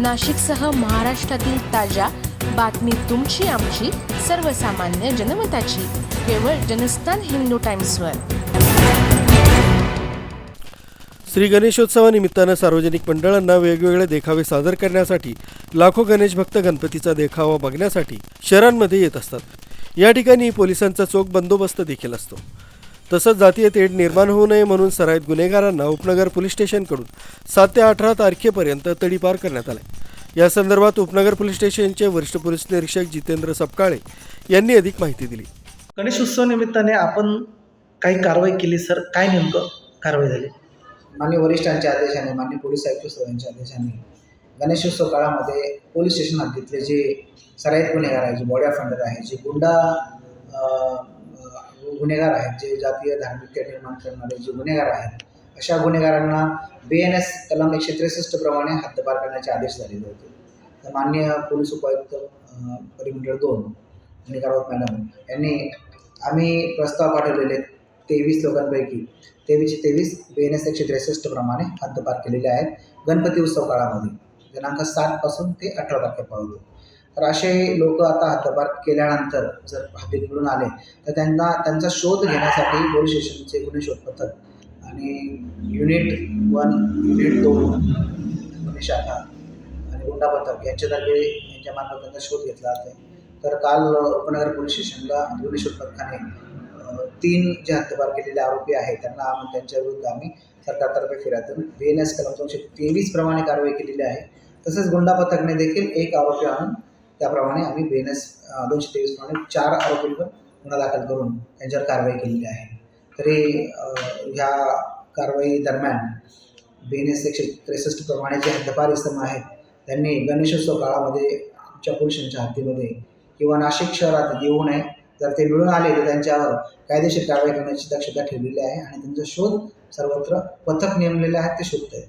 नाशिकसह महाराष्ट्रातील ताज्या बातमी तुमची आमची सर्वसामान्य जनमताची. केवळ जनस्थान हिंदू टाइम्सवर. श्री गणेशोत्सवानिमित्तानं सार्वजनिक मंडळांना वेगवेगळे देखावे सादर करण्यासाठी लाखो गणेश भक्त गणपतीचा देखावा बघण्यासाठी शहरांमध्ये येत असतात. या ठिकाणी पोलिसांचा चोख बंदोबस्त देखील असतो. तसंच जातीय तेढ निर्माण होऊ नये म्हणून सराईत गुन्हेगारांना उपनगर पोलीस स्टेशनकडून सात ते अठरा तारखेपर्यंत तडीपार करण्यात आलाय. या संदर्भात उपनगर पोलीस स्टेशनचे वरिष्ठ पोलीस निरीक्षक जितेंद्र सपकाळे यांनी अधिक माहिती दिली. गणेशोत्सव निमित्ताने आपण काही कारवाई केली सर. काय नेमकं कारवाई झाली? मान्य वरिष्ठांच्या आदेशाने मान्य पोलीस आयुक्त यांच्या आदेशाने गणेशोत्सव काळामध्ये पोलीस स्टेशन हद्दीतले जे सराईत गुन्हेगार आहेत जे बॉडी ऑफेंडर आहेत जे गुंडा गुन्हेगार आहेत जे जातीय धार्मिकता निर्माण करणारे जे गुन्हेगार आहेत अशा गुन्हेगारांना बी एन एस कलम एकशे त्रेसष्ट प्रमाणे हद्दपार करण्याचे आदेश झालेले होते. तर मान्य पोलीस उपायुक्त परिमंडळ दोन गुन्हेगार मॅडम यांनी आम्ही प्रस्ताव पाठवलेले तेवीस लोकांपैकी तेवीसशे तेवीस बी एन एस एकशे त्रेसष्ट प्रमाणे हद्दपार केलेले आहेत गणपती उत्सव काळामध्ये. दिनांक सातपासून ते अठरा तारखेपर्यंत. तर असे लोक आता हद्दपार केल्यानंतर जर हद्दीत मिळून आले तर त्यांना त्यांचा शोध घेण्यासाठी पोलीस स्टेशनचे गुन्हे शोध पथक आणि युनिट वन युनिट दोन गुन्हे शाखा आणि गुंडा पथक यांच्यातर्फे यांच्यामार्फत त्यांचा शोध घेतला जाते तर काल उपनगर पोलीस स्टेशनला गुन्हे शोध पथकाने तीन जे हद्दपार केलेले आरोपी आहेत त्यांना आम्ही त्यांच्या विरुद्ध आम्ही सरकारतर्फे फिरातून बी एन एस कलम दोनशे तेवीस प्रमाणे कारवाई केलेली आहे. तसेच गुंडा पथकने देखील एक आरोपी आणून त्याप्रमाणे आम्ही बी एन एस दोनशे तेवीस प्रमाणे चार आरोपींवर गुन्हा दाखल करून त्यांच्यावर कारवाई केलेली आहे. तरी ह्या कारवाई दरम्यान बी एन एस एकशे त्रेसष्ट प्रमाणे जे हद्दपार इसम आहेत त्यांनी गणेशोत्सव काळामध्ये आमच्या पोलिसांच्या हद्दीमध्ये किंवा नाशिक शहरात येऊ नये जर ते मिळून आले तर त्यांच्यावर कायदेशीर कारवाई करण्याची दक्षता ठेवलेली आहे आणि त्यांचा शोध सर्वत्र पथक नेमलेले आहेत ते शोधत आहेत